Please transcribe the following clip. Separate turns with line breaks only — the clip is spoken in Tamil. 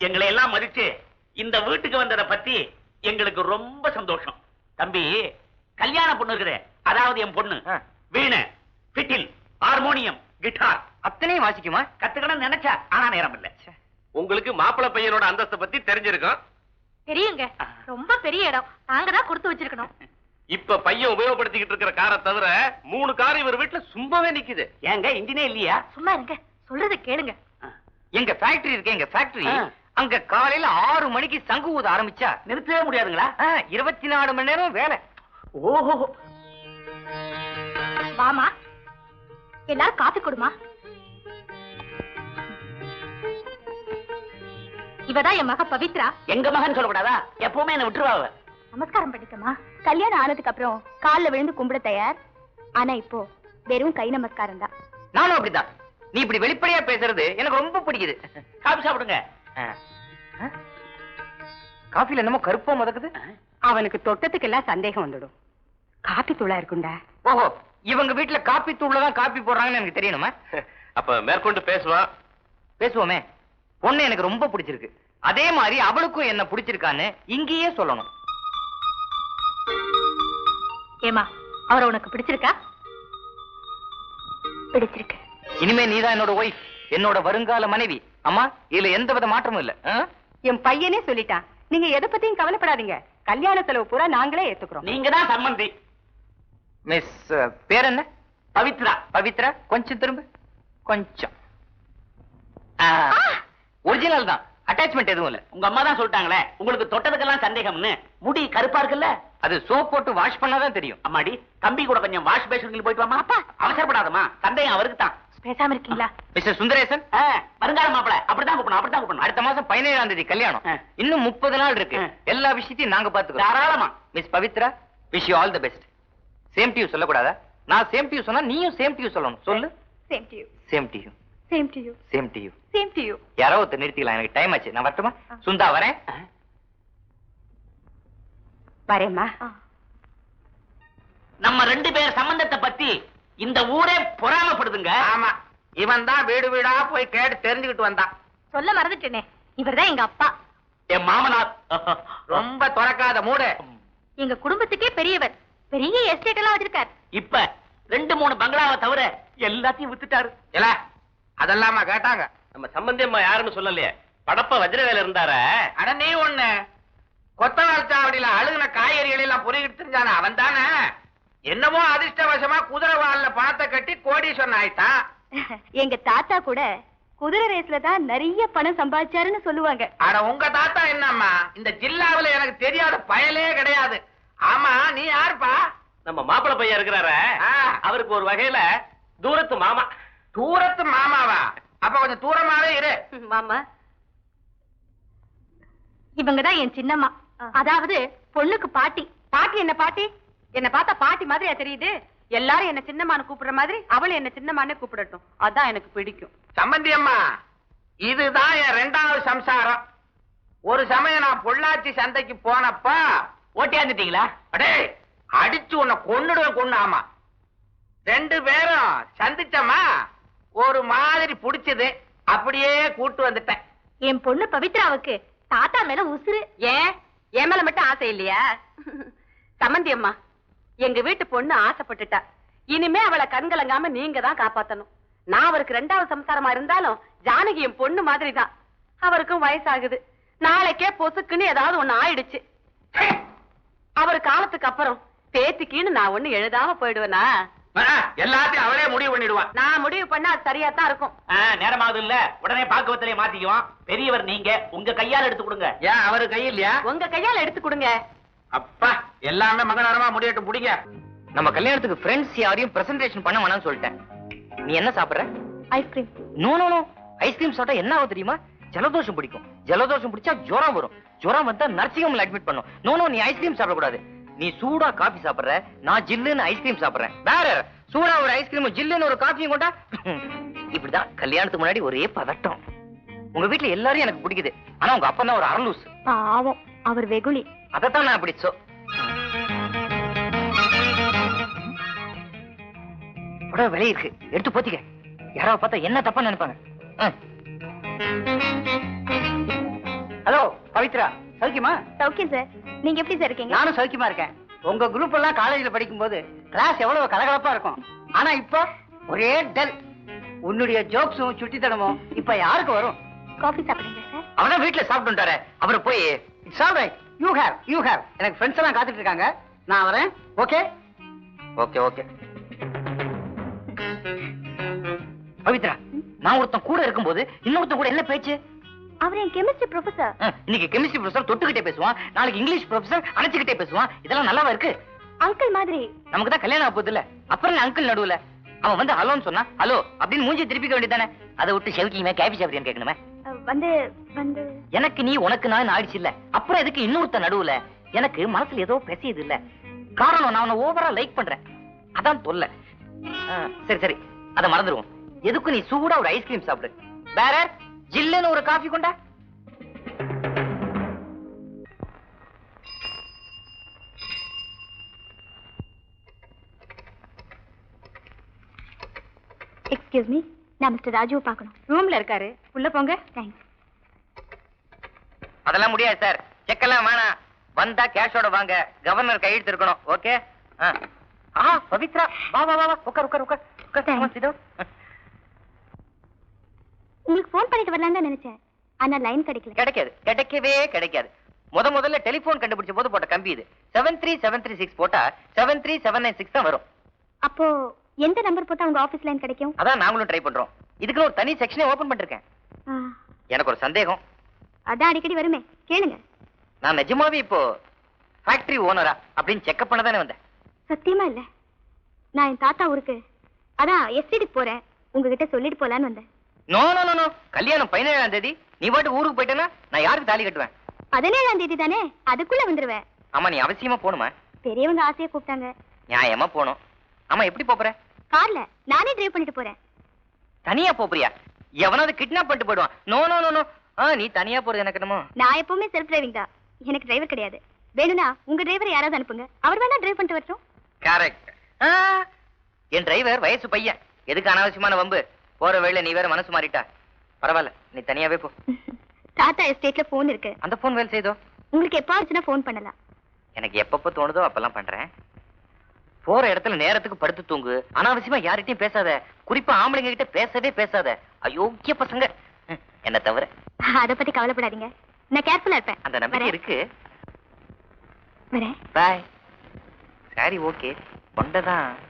எங்களை எல்லாம் மதிச்சு இந்த வீட்டுக்கு வந்ததை பத்தி எங்களுக்கு ரொம்ப சந்தோஷம். தம்பி கல்யாண பொண்ணு இருக்குதே அதாவது என் பொண்ணு. வீணை பிட்டில் ஹார்மோனியம் கிட்டார்
அத்தனையும் வாசிக்குமா?
கத்துக்கணும்னு நினைச்சா ஆனா நேரம் இல்ல.
உங்களுக்கு மாப்பிள்ளை பையனோட அந்தஸ்தை பத்தி தெரிஞ்சிருக்கும்.
தெரியுங்க. ரொம்ப பெரிய இடம். நாங்க தான் கொடுத்து வச்சிருக்கணும்.
இப்ப பையன் உபயோகப்படுத்திக்கிட்டு இருக்கிற காரை தவிர மூணு கார் இவர் வீட்டுல சும்மாவே நிக்குது.
ஏங்க இன்ஜினே இல்லையா?
சும்மா இருங்க. சொல்றத கேளுங்க.
எங்க ஃபேக்டரி இருக்கு எங்க ஃபேக்டரி. அங்க காலையில ஆறு மணிக்கு சங்கு ஊத ஆரம்பிச்சா
நிறுத்தவே முடியாதுங்களா?
இருபத்தி நாலு மணி நேரம் வேலை.
ஓஹோ.
வாமா எல்லாரும் காப்பி கொடுமா. இவதான் என் மக பவித்ரா.
எங்க மகன் சொல்லக்கூடாதா? எப்பவுமே என்ன விட்டுருவா அவ.
நமஸ்காரம் பண்ணிக்கமா கல்யாணம் ஆனதுக்கு அப்புறம் கால்ல விழுந்து கும்பிட தயார். ஆனா இப்போ வெறும் கை நமஸ்காரம் தான்
நானும் அப்படிதான் நீ இப்படி வெளிப்படையா பேசுறது எனக்கு ரொம்ப பிடிக்குது.
காபி சாப்பிடுங்க?
காஃபில என்னமோ கருப்பா முதக்குது.
அவனுக்கு தொட்டத்துக்கெல்லாம் சந்தேகம் வந்துடும். காப்பி தூளா இருக்குண்டா?
ஓஹோ இவங்க வீட்டுல காப்பி தூள்ல தான் காப்பி போடுறாங்கன்னு எனக்கு தெரியணுமா?
அப்ப மேற்கொண்டு பேசுவான்
பேசுவோமே. பொண்ணு எனக்கு ரொம்ப பிடிச்சிருக்கு. அதே மாதிரி அவளுக்கும் என்ன பிடிச்சிருக்கான்னு இங்கேயே சொல்லணும்.
ஏமா அவரை உனக்கு பிடிச்சிருக்கா? பிடிச்சிருக்கு.
இனிமே நீதான் என்னோட ஒய்ஃப் என்னோட வருங்கால மனைவி. அம்மா இதுல எந்த வித மாற்றமும் இல்ல?
என் பையனே சொல்லிட்டான். நீங்க எதை பத்தியும் கவலைப்படாதீங்க. கல்யாண செலவு பூரா நாங்களே ஏத்துக்கிறோம்.
நீங்க தான் சம்மந்தி.
மிஸ் பேர் என்ன
பவித்ரா.
பவித்ரா கொஞ்சம் திரும்ப. கொஞ்சம். ஒரிஜினல் தான். அட்டாச்மெண்ட் எதுவும் இல்ல.
உங்க அம்மா தான் சொல்லிட்டாங்களே. உங்களுக்கு தொட்டதுக்கெல்லாம் சந்தேகம்னு. முடி கருப்பா இருக்குல்ல?
அது சோப் போட்டு வாஷ் பண்ணாதான் தெரியும்.
அம்மாடி தம்பி கூட கொஞ்சம் வாஷ் பேஷனுக்கு போயிட்டு வாமா அப்பா! அவசரப்படாதம்மா. சந்தேகம் அவருக்கு தான்
பேசாம இருக்கீங்களா?
மிஸ்டர் சுந்தரேசன்?
வருங்கால மாப்பிள. அப்படிதான் கூப்பிடணும் அப்படிதான் கூப்பிடணும்.
அடுத்த மாசம் பதினேழாம் தேதி கல்யாணம். இன்னும் முப்பது நாள் இருக்கு. எல்லா விஷயத்தையும் நாங்க பாத்துக்கிறோம்
தாராளமா.
Miss Pavithra wish you all the best same to you சொல்லக்கூடாதா? நான் சேம் டு யூ சொன்னா நீயும் சேம் டு யூ சொல்லணும். சொல்லு.
Same to you
same to you
same to you
same to you
same to you
யாரோ ஒருத்தர் நிறுத்திக்கலாம். எனக்கு டைம் ஆச்சு. நான் வரட்டுமா? சுந்தா வரேன்.
வரேம்மா.
நம்ம ரெண்டு பேர் சம்பந்தத்தை பத்தி இந்த ஊரே பொறாமப்படுதுங்க.
ஆமா. இவன் தான் வீடு வீடா போய் கேட்டு தெரிஞ்சுக்கிட்டு வந்தான்.
சொல்ல மறந்துட்டேனே. இவர்தான் எங்க அப்பா.
என் மாமனார்.
ரொம்ப துறக்காத மூடு.
எங்க குடும்பத்துக்கே பெரியவர். பெரிய எஸ்டேட் எல்லாம் வச்சிருக்கார்.
இப்ப ரெண்டு மூணு பங்களாவை தவிர எல்லாத்தையும் வித்துட்டாரு.
இல்ல அதெல்லாமா கேட்டாங்க.
நம்ம சம்பந்தி அம்மா யாருன்னு சொல்லலையே. படப்ப வஜ்ரவேல இருந்தார.
அட நீ ஒண்ணு. கொத்தவால் சாவடியில அழுகுன காய்கறிகள் எல்லாம் பொறிக்கிட்டு தெரிஞ்சானே அவன் தானே என்னமோ அதிர்ஷ்டவசமா குதிரை வால்ல பணத்தை கட்டி கோடீஸ்வரன் ஆயிட்டான்
எங்க தாத்தா கூட குதிரை ரேஸ்ல தான் நிறைய பணம் சம்பாதிச்சாருன்னு சொல்லுவாங்க.
அட உங்க தாத்தா என்னம்மா? இந்த ஜில்லாவுல எனக்கு தெரியாத பயலே கிடையாது. ஆமா நீ யாருப்பா?
நம்ம மாப்பிள்ளை பையன் இருக்கிறார. அவருக்கு ஒரு வகையில தூரத்து மாமா.
தூரத்து மாமாவா? அப்ப கொஞ்சம் தூரமாவே இரு.
மாமா.
இவங்க தான் என் சின்னம்மா. அதாவது பொண்ணுக்கு பாட்டி.
பாட்டி என்ன பாட்டி? என்ன பார்த்தா பாட்டி மாதிரியா தெரியுது? எல்லாரும் என்ன சின்னம்மான்னு கூப்பிடுற மாதிரி அவளும் என்ன சின்னம்மானே கூப்பிடட்டும். அதான் எனக்கு பிடிக்கும்.
சம்பந்தி அம்மா இதுதான் என் ரெண்டாவது சம்சாரம். ஒரு சமயம் நான் பொள்ளாச்சி சந்தைக்கு போனப்ப
ஓட்டியாந்துட்டீங்களா?
அடே அடிச்சு உன்னை கொன்னுடுவேன் கொன்னு. ஆமா. ரெண்டு பேரும் சந்திச்சம்மா ஒரு மாதிரி புடிச்சது. அப்படியே கூட்டு வந்துட்டேன்.
என் பொண்ணு பவித்ராவுக்கு தாத்தா மேல உசுரு
ஏன்? என் மேல மட்டும் ஆசை இல்லையா? சம்மந்தி அம்மா எங்க வீட்டு பொண்ணு ஆசைப்பட்டுட்டா. இனிமே அவளை கண்கலங்காம நீங்க தான் காப்பாத்தணும். நான் அவருக்கு ரெண்டாவது சம்சாரமா இருந்தாலும் ஜானகி என் பொண்ணு மாதிரி தான் அவருக்கும் வயசாகுது. நாளைக்கே பொசுக்குன்னு ஏதாவது ஒண்ணு ஆயிடுச்சு. அவர் காலத்துக்கு அப்புறம் பேத்திக்கின்னு நான் ஒண்ணு எழுதாம போயிடுவேனா?
எல்லாத்தையும் அவளே முடிவு பண்ணிடுவான்
நான் முடிவு பண்ணா அது சரியா தான் இருக்கும்.
ஆ, நேரமாகுது இல்ல. உடனே பாக்குவத்திலே மாத்திக்குவோம். பெரியவர் நீங்க உங்க கையால எடுத்து கொடுங்க.
ஏன் அவரு கை இல்லையா
உங்க கையால எடுத்து கொடுங்க.
அப்பா எல்லாமே மகனரமா முடியட்டும் பிடிங்க நம்ம கல்யாணத்துக்கு ஃப்ரெண்ட்ஸ் யாரையும் பிரசன்டேஷன் பண்ண வேணாம்னு சொல்லிட்டேன். நீ என்ன சாப்பிடுற?
Ice cream
no no no ice cream சாப்பிட்டா என்ன ஆகும் தெரியுமா? ஜலதோஷம் பிடிக்கும். ஜலதோஷம் பிடிச்சா ஜுரம் வரும். ஜுரம் வந்தா நர்சிங் ஹோம்ல அட்மிட் பண்ணும். நோ நோ நீ ஐஸ்கிரீம் சாப்பிட கூடாது நீ சூடா காபி சாப்பிடுற நான் ஜில்லுன்னு ஐஸ்கிரீம் சாப்பிடுறேன். வேற சூடா ஒரு ஐஸ்கிரீம் ஜில்லுன்னு ஒரு காபியும் கொண்டா இப்படிதான் கல்யாணத்துக்கு முன்னாடி ஒரே பதட்டம். உங்க வீட்ல எல்லாரும் எனக்கு பிடிக்குது. ஆனா உங்க அப்பா தான் ஒரு அரலூஸ்
பாவம். அவர் வெகுளி.
அதத்தான் நான் பிடிச்சோ. புடவை விலை இருக்கு. எடுத்து போத்திக்க. யாராவது பார்த்தா என்ன தப்பா நினைப்பாங்க. ம்.
பவித்ரா. சௌக்கியமா?
சௌக்கியம் சார் நீங்க எப்படி சார் இருக்கீங்க?
நானும் சௌக்கியமா இருக்கேன். உங்க குரூப் எல்லாம் காலேஜ்ல படிக்கும்போது கிளாஸ் எவ்வளவு கலகலப்பா இருக்கும். ஆனா இப்போ ஒரே டல். உன்னுடைய ஜோக்ஸும் சுட்டித்தனமும் இப்ப யாருக்கு வரும்?
காஃபி சாப்பிடுங்க சார்
அவனா வீட்டுல சாப்பிட்டு அவரை போய்
it's all right you have you have எனக்கு ஃப்ரெண்ட்ஸ் எல்லாம் காத்துட்டு இருக்காங்க நான் வரேன். ஓகே
ஓகே ஓகே பவித்ரா நான் ஒருத்தன் கூட இருக்கும்போது இன்னொருத்தன் கூட என்ன பேச்சு?
அவர் என் கெமிஸ்ட்ரி ப்ரொஃபசர்
இன்னைக்கு கெமிஸ்ட்ரி ப்ரொஃபசர் தொட்டுக்கிட்டே பேசுவான். நாளைக்கு இங்கிலீஷ் ப்ரொஃபசர் அணைச்சுக்கிட்டே பேசுவான். இதெல்லாம் நல்லாவா இருக்கு?
அங்கிள் மாதிரி.
நமக்கு தான் கல்யாணம் ஆக போகுது இல்ல அப்புறம் அங்கிள் நடுவுல? அவன் வந்து ஹலோன்னு சொன்னா ஹலோ அப்படின்னு மூஞ்சி திருப்பிக்க வேண்டியதானே அதை விட்டு செவக்கியுமே கேபி சாப்பிடியான்னு கேட்கணுமே.
வந்து
எனக்கு நீ உனக்கு நான் ஆயிடுச்சு இல்ல. அப்புறம் எதுக்கு இன்னொருத்த நடுவுல? எனக்கு மனசுல ஏதோ பேசியது இல்ல. காரணம் நான் உன்னை ஓவரா லைக் பண்றேன். அதான் தொல்லை. சரி சரி. அத மறந்துருவோம். எதுக்கு நீ சூடா ஒரு ஐஸ்கிரீம் சாப்பிடு? வேற? ஜில்லுன்னு ஒரு காஃபி கொண்டா?
எக்ஸ்கியூஸ் மீ நான் மிஸ்டர் ராஜுவை பார்க்கணும்.
ரூம்ல இருக்காரு. உள்ள போங்க.
தேங்க்ஸ்
அதெல்லாம் முடியாது சார். செக்கெல்லாம் வேணாம். வந்தா கேஷோட வாங்க. கவர்னர் கையெழுத்து இருக்கணும். ஓகே ஆ. பவித்ரா. வா வா வா உட்கார் உட்கார் உட்கார். உட்கார்.
உங்களுக்கு ஃபோன் பண்ணிட்டு வரலான்னு தான் நினைச்சேன். ஆனா லைன் கிடைக்கல.
கிடைக்காது. கிடைக்கவே கிடைக்காது. முத முதல்ல டெலிபோன் கண்டுபிடிச்ச போது போட்ட கம்பி இது. Seven three seven three six போட்டா seven three seven nine six தான் வரும்.
அப்போ எந்த நம்பர் போட்டா உங்க ஆபீஸ் லைன் கிடைக்கும்?
அதான் நாங்களும் ட்ரை பண்றோம். இதுக்குன்னு ஒரு தனி செக்ஷனே ஓபன் பண்ணிருக்கேன். எனக்கு ஒரு சந்தேகம்.
அதான் அடிக்கடி வருமே. கேளுங்க.
நான் நிஜமாவே இப்போ ஃபேக்டரி ஓனரா அப்படின்னு செக்அப் பண்ண தானே வந்தேன்.
சத்தியமா இல்ல. நான் என் தாத்தா ஊருக்கு அதான் எஸ்டிக்கு போறேன். உங்ககிட்ட சொல்லிட்டு போலான்னு வந்தேன்.
நோ நோ நோ நோ கல்யாணம் பதினேழாம் தேதி. நீ பாட்டு ஊருக்கு போயிட்டேன்னா நான் யாருக்கு தாலி கட்டுவேன்?
பதினேழாம் தேதி தானே? அதுக்குள்ள வந்துருவேன்.
ஆமா நீ அவசியமா போகணுமா?
பெரியவங்க ஆசையா கூப்பிட்டாங்க.
நியாயமா போகணும். ஆமா எப்படி போப் போற?
கார்ல. நானே டிரைவ் பண்ணிட்டு போறேன்.
தனியா போறியா? எவனாவது கிட்னாப் பண்ணிட்டு போயிடுவான். நோ நோ நோ நோ நீ தனியா போறது எனக்கு என்னமோ?
நான் எப்பவுமே செல்ஃப் டிரைவிங் தான். எனக்கு டிரைவர் கிடையாது. வேணும்னா உங்க டிரைவர் யாராவது அனுப்புங்க. அவர் வேணா டிரைவ் பண்ணிட்டு வரட்டும்.
கரெக்ட் என் டிரைவர் வயசு பையன். எதுக்கு அனாவசியமான வம்பு? போற வேளை நீ வேற மனசு மாறிட்டா. பரவாயில்ல நீ தனியாவே போ.
தாத்தா எஸ்டேட்ல போன் இருக்கு.
அந்த போன் வேலை செய்தோ?
உங்களுக்கு எப்ப ஆச்சுன்னா போன் பண்ணலாம்.
எனக்கு எப்பப்ப தோணுதோ அப்பெல்லாம் பண்றேன். போற இடத்துல நேரத்துக்கு படுத்து தூங்கு. அனாவசியமா யார்கிட்டயும் பேசாத. குறிப்பா ஆம்பளைங்க கிட்ட பேசவே பேசாத. அயோக்கிய பசங்க. என்ன தவிர?
அத பத்தி கவலைப்படாதீங்க. நான் கேர்ஃபுல்லா இருப்பேன்.
அந்த நம்பிக்கை. இருக்கு.
வரேன்.
பாய் சரி ஓகே கொண்டதான்.